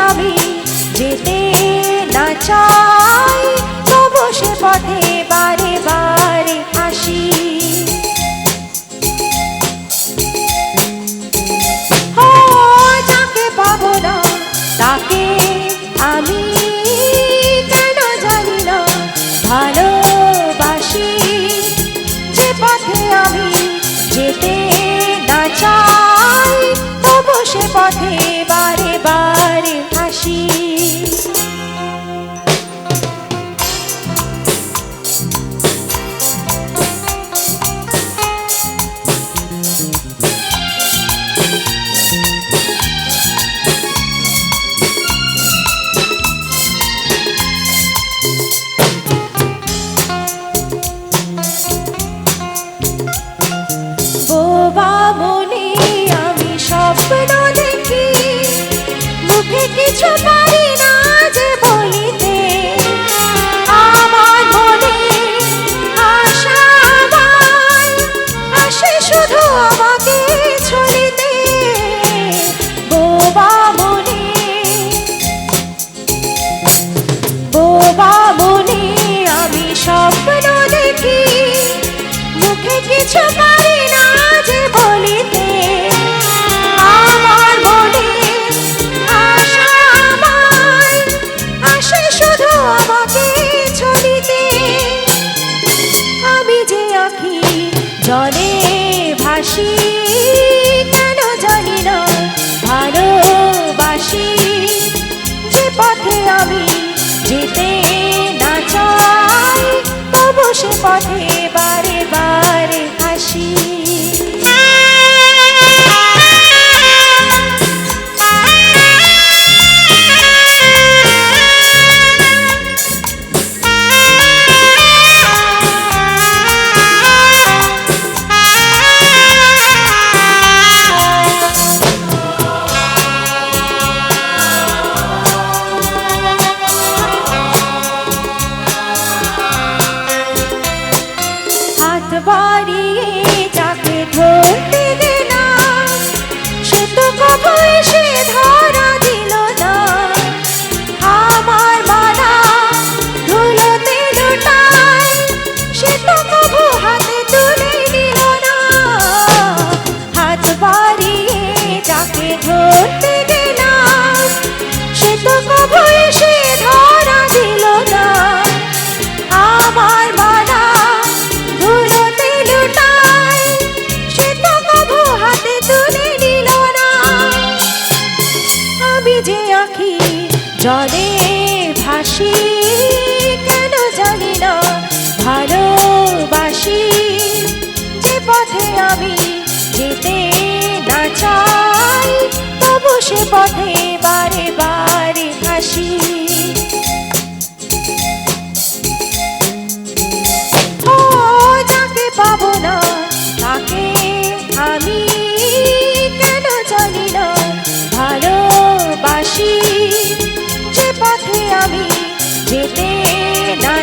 আমি যেতে না চাই তবু সে পথে বারে বারে আসি। ও না তাকে বাবনে আমি স্বপ্ন দেখি। মুখে কিছু পারি না যে বলিতে। আমার মনে আশা আসে শুধু আমাকে ছড়িতে। বোবা বনে বোবা বনে আমি স্বপ্ন দেখি। মুখে কিছু পারি সে বাড়িয়ে যাকে ধরতে জরে चलते ना